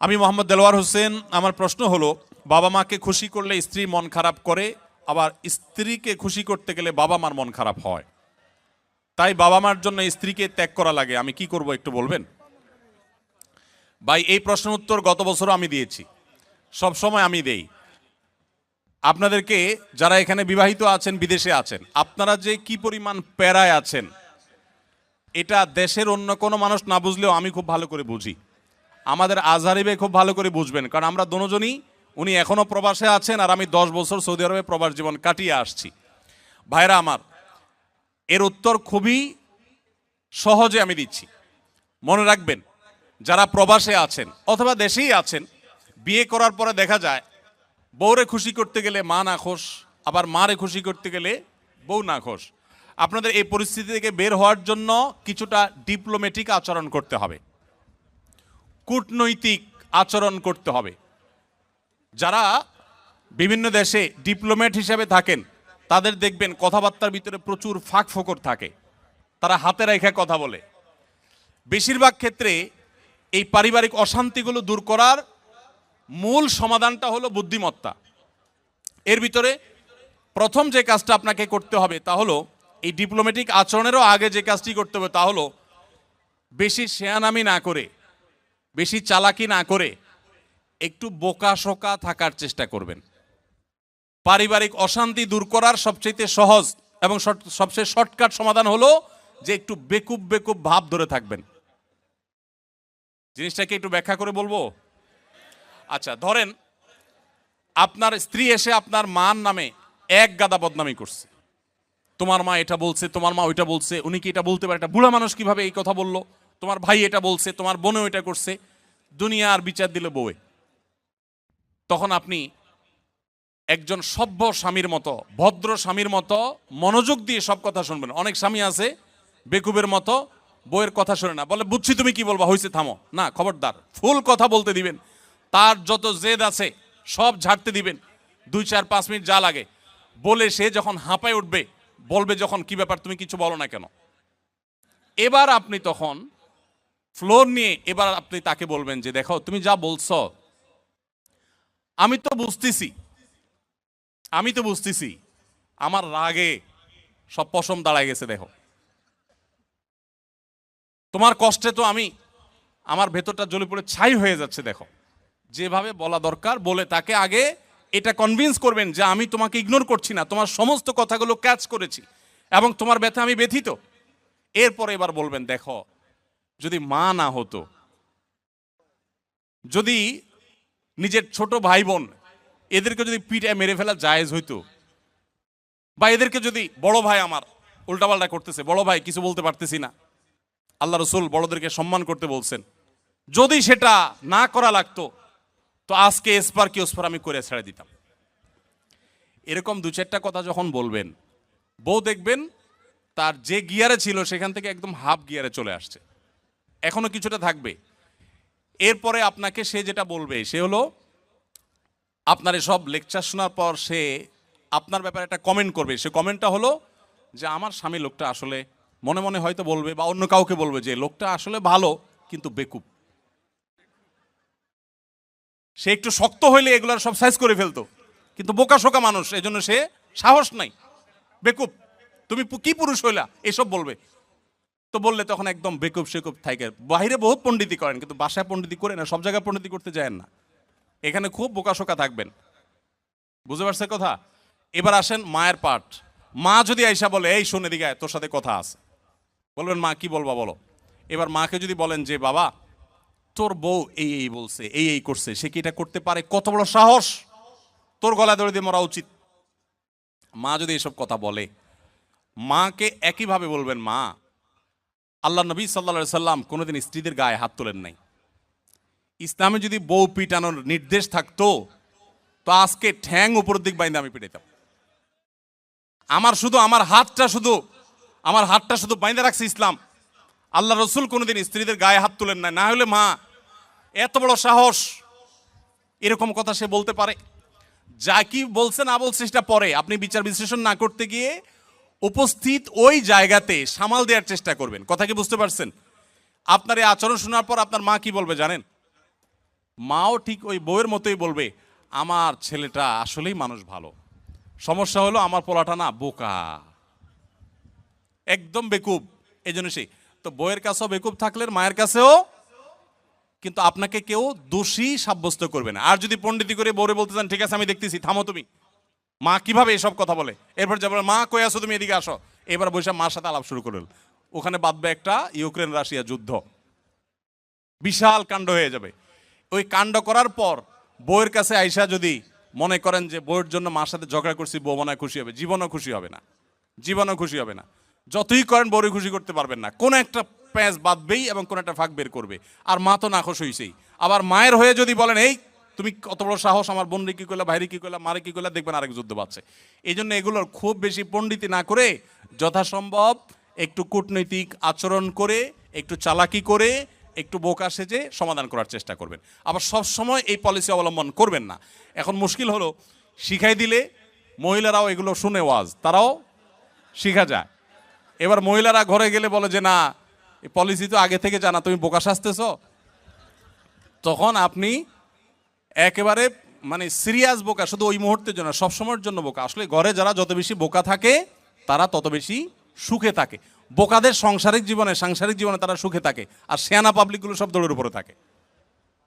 আমি মোহাম্মদ দেলোয়ার হোসেন, আমার প্রশ্ন হলো, বাবা মাকে খুশি করলে স্ত্রী মন খারাপ করে, আবার স্ত্রীকে খুশি করতে গেলে বাবা মার মন খারাপ হয়? তাই বাবা মার জন্য স্ত্রীকে ত্যাগ করা লাগে, আমি কি করব একটু বলবেন? ভাই, এই প্রশ্নের উত্তর গত বছরও আমি দিয়েছি, সব সময় আমি দেই। আপনাদেরকে যারা এখানে বিবাহিত আছেন, বিদেশে আছেন, আপনারা যে কি পরিমাণ প্যারায় আছেন, এটা দেশের অন্য কোনো মানুষ না বুঝলেও আমি খুব ভালো করে বুঝি। আমাদের আজহারিবে খুব ভালো করে বুঝবেন, কারণ আমরা দুজনই, উনি এখনও প্রবাসে আছেন আর আমি দশ বছর সৌদি আরবে প্রবাস জীবন কাটিয়ে আসছি। ভাইরা আমার, এর উত্তর খুবই সহজে আমি দিচ্ছি। মনে রাখবেন, যারা প্রবাসে আছেন অথবা দেশেই আছেন, বিয়ে করার পরে দেখা যায়, বউরে খুশি করতে গেলে মা না খোশ, আবার মারে খুশি করতে গেলে বউ না খোশ। আপনাদের এই পরিস্থিতি থেকে বের হওয়ার জন্য কিছুটা ডিপ্লোম্যাটিক আচরণ করতে হবে। কূটনৈতিক আচরণ করতে হবে। যারা বিভিন্ন দেশে ডিপ্লোম্যাট হিসেবে থাকেন, তাদের দেখবেন কথাবার্তার ভিতরে প্রচুর ফাঁক ফোকর থাকে। তারা হাতে রেখে কথা বলে। বেশিরভাগ ক্ষেত্রে এই পারিবারিক অশান্তিগুলো দূর করার মূল সমাধানটা হলো বুদ্ধিমত্তা। এর ভিতরে প্রথম যে কাজটা আপনাকে করতে হবে তা হলো, এই ডিপ্লোম্যাটিক আচরণেরও আগে যে কাজটি করতে হবে তা হলো, বেশি শেয়ানামি না করে বেশি চালাকি না করে একটু বোকা শোকা থাকার চেষ্টা করবেন। পারিবারিক অশান্তি দূর করার সবচেয়ে সহজ এবং সবচেয়ে শর্টকাট সমাধান হলো যে একটু বেকুব বেকুব ভাব ধরে থাকবেন। জিনিসটাকে একটু ব্যাখ্যা করে বলব? আচ্ছা ধরেন আপনার স্ত্রী এসে আপনার মার নামে এক গাদা বদনামি করছে। তোমার মা এটা বলছে, তোমার মা ওইটা বলছে, উনি কি এটা বলতে পারে? এটা বুড়া মানুষ কীভাবে এই কথা বলল? তোমার ভাই এটা বলছে, তোমার বোনও এটা করছে, দুনিয়া আর বিচার দিল বউয়ে। তখন আপনি একজন সভ্য স্বামীর মতো, ভদ্র স্বামীর মতো মনোযোগ দিয়ে সব কথা শুনবেন। অনেক স্বামী আছে, বেকুবের মতো বইয়ের কথা শোনে না। বলে, বুঝছি তুমি কি বলবা? হয়েছে থামো। না, খবরদার, ফুল কথা বলতে দিবেন। তার যত জেদ আছে, সব ঝাড়তে দিবেন। দুই, চার, পাঁচ মিনিট যা লাগে। বলে সে যখন হাঁপায় উঠবে, বলবে যখন, কি ব্যাপার, তুমি কিছু বলো না কেন? এবার আপনি তখন ফ্লোর নিয়ে এবার আপনি তাকে বলবেন যে, দেখো, তুমি যা বলছো, আমি তো বুঝতেছি, আমি তো বুঝতেছি, আমার রাগে সব পশম দাঁড়ায় গেছে, দেখো। তোমার কষ্টে তো আমি, আমার ভেতরটা জ্বলে পড়ে ছাই হয়ে যাচ্ছে, দেখো। যেভাবে বলা দরকার, বলে তাকে আগে এটা কনভিন্স করবেন যে, আমি তোমাকে ইগনোর করছি না, তোমার সমস্ত কথাগুলো ক্যাচ করেছি এবং তোমার ব্যথা আমি ব্যথিত। এরপরে এবার বলবেন, দেখো যদি মা না হতো, যদি নিজের ছোট ভাই বোন এদেরকে যদি পিঠে মেরে ফেলা জায়েজ হইতো, বা এদেরকে যদি বড় ভাই আমার উল্টাপাল্টা করতেছে, বড় ভাই কিছু বলতে পারতেছি না, আল্লাহ রসুল বড়দেরকে সম্মান করতে বলছেন। যদি সেটা না করা লাগতো, তো আজকে এসপার কি ওসপার আমি করে ছেড়ে দিতাম। এরকম দু চারটা কথা যখন বলবেন, বউ দেখবেন তার যে গিয়ারে ছিল সেখান থেকে একদম হাফ গিয়ারে চলে আসছে। এখনও কিছুটা থাকবে। এরপরে আপনাকে সে যেটা বলবে, সে হলো, আপনার সব লেকচার শোনার পর সে আপনার ব্যাপারে একটা কমেন্ট করবে। সে কমেন্টটা হলো যে, আমার স্বামী লোকটা আসলে মনে মনে হয়তো বলবে বা অন্য কাউকে বলবে যে, লোকটা আসলে ভালো কিন্তু বেকুব। সে একটু শক্ত হইলে এগুলার সব সাইজ করে ফেলতো। কিন্তু বোকা শোকা মানুষ, এজন্য সে সাহস নাই। বেকুব, তুমি কি পুরুষ হইলা? এসব বলবে। তো বললে তখন একদম বেকুব সেকুব থাকে। বাইরে বহুত পণ্ডিতি করেন, কিন্তু বাসায় পণ্ডিতি করে না, সব জায়গায় পণ্ডিতি করতে যায় না। এখানে খুব বোকাশোকা থাকবেন। বুঝতে পারছে কথা? এবার আসেন মায়ের পাঠ। মা যদি আইসা বলে, এই শোনে দিকে তোর সাথে কথা আছে। বলবেন, মা, কি বলবা বলো? এবার মাকে যদি বলেন যে, বাবা, তোর বউ এই এই বলছে, এই এই করছে, সে কি এটা করতে পারে? কত বড় সাহস! তোর গলায় দড়ি দিয়ে মরা উচিত। মা যদি এসব কথা বলে, মাকে একইভাবে বলবেন, মা আল্লাহ নবী সাল্লা সাল্লাম কোনোদিন স্ত্রীদের গায়ে হাত তোলেন নাই। ইসলামে যদি বউ পিটানোর নির্দেশ থাকতো, তো আজকে ঠ্যাং উপর দিক বাইন্দে আমি পিটাইতাম। আমার শুধু আমার হাতটা শুধু, আমার হাতটা শুধু বাইন্দে রাখছে ইসলাম। আল্লাহ রসুল কোনোদিন স্ত্রীদের গায়ে হাত তোলেন না না হলে মা, এত বড় সাহস। এরকম কথা সে বলতে পারে। যা কি বলছে না বলছে সেটা পরে। আপনি বিচার বিশ্লেষণ না করতে গিয়ে উপস্থিত ওই জায়গাতে সামাল দেওয়ার চেষ্টা করবেন। কথা কি বুঝতে পারছেন? আপনার এই আচরণ শোনার পর আপনার মা কি বলবে জানেন? মাও ঠিক ওই বউয়ের মতোই বলবে, আমার ছেলেটা আসলেই মানুষ ভালো। সমস্যা হলো আমার পোলাটা না বোকা। একদম বেকুব। এই জন্য সেই, তো বইয়ের কাছেও বেকুব থাকলে মায়ের কাছেও, কিন্তু আপনাকে কেউ দোষী সাব্যস্ত করবে না। আর যদি পণ্ডিতি করে বউরে বলতে চান, ঠিক আছে, আমি দেখতেছি, থামো তুমি। মা কীভাবে এসব কথা বলে? এরপর যাবার মা, কই আসো তুমি? এদিকে আসো। এবার বসে মার সাথে আলাপ শুরু করল ওখানে বাঁধবে একটা ইউক্রেন রাশিয়া যুদ্ধ। বিশাল কাণ্ড হয়ে যাবে। ওই কাণ্ড করার পর বউয়ের কাছে আইসা যদি মনে করেন যে বউয়ের জন্য মার সাথে ঝগড়া করছি, বউ মনে খুশি হবে। জীবনও খুশি হবে না। জীবনও খুশি হবে না। যতই করেন বউরে খুশি করতে পারবেন না। কোন একটা প্যাঁচ বাঁধবেই এবং কোন একটা ফাঁক বের করবে। আর মা তো নাখোশ হইছেই। আবার মায়ের হয়ে যদি বলেন, এই তুমি কত বড় সাহস আমার বোনরে কি করলা ভাইরে কি করলা মারে কি করলা দেখবেন আরেক যুদ্ধ পাচ্ছে এই জন্য এগুলোর খুব বেশি পণ্ডিতি না করে যথাসম্ভব একটু কূটনৈতিক আচরণ করে, একটু চালাকি করে, একটু বোকা সেজে সমাধান করার চেষ্টা করবেন। আবার সব সময় এই পলিসি অবলম্বন করবেন না। এখন মুশকিল হলো, শিখাই দিলে মহিলারাও এগুলো শুনে ওয়াজ, তারাও শিখা যায়। এবার মহিলারা ঘরে গেলে বলে যে, না পলিসি তো আগে থেকে জানা, তুমি বোকা সাজতেছ। তখন আপনি একেবারে মানে সিরিয়াস বোকা, শুধু ওই মুহূর্তের জন্য সবসময়ের জন্য বোকা। আসলে ঘরে যারা যত বেশি বোকা থাকে, তারা তত বেশি সুখে থাকে। বোকাদের সাংসারিক জীবনে সাংসারিক জীবনে তারা সুখে থাকে, আর সেয়ানা পাবলিকগুলো সব দৌড়ের উপরে থাকে।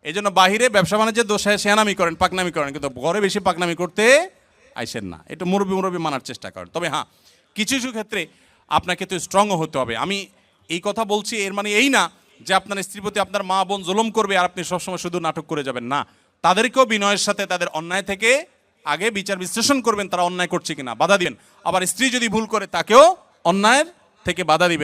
এই জন্য বাহিরে ব্যবসা বাণিজ্যের দোষে সেয়ানামি করেন, পাকনামি করেন, কিন্তু ঘরে বেশি পাকনামি করতে আইসেন না। একটু মুরব্বী মুরব্বী মানার চেষ্টা করেন। তবে হ্যাঁ কিছু কিছু ক্ষেত্রে আপনাকে তো স্ট্রংও হতে হবে। আমি এই কথা বলছি, এর মানে এই না যে আপনার স্ত্রীর প্রতি আপনার মা বোন জুলুম করবে আর আপনি সবসময় শুধু নাটক করে যাবেন। না তাদেরকেও বিনয়ের সাথে তাদের অন্যায় থেকে আগে বিচার বিশ্লেষণ করবেন তারা অন্যায় করছে কিনা, বাধা দিবেন। আবার স্ত্রী যদি ভুল করে তাকেও অন্যায়ের থেকে বাধা দিবেন।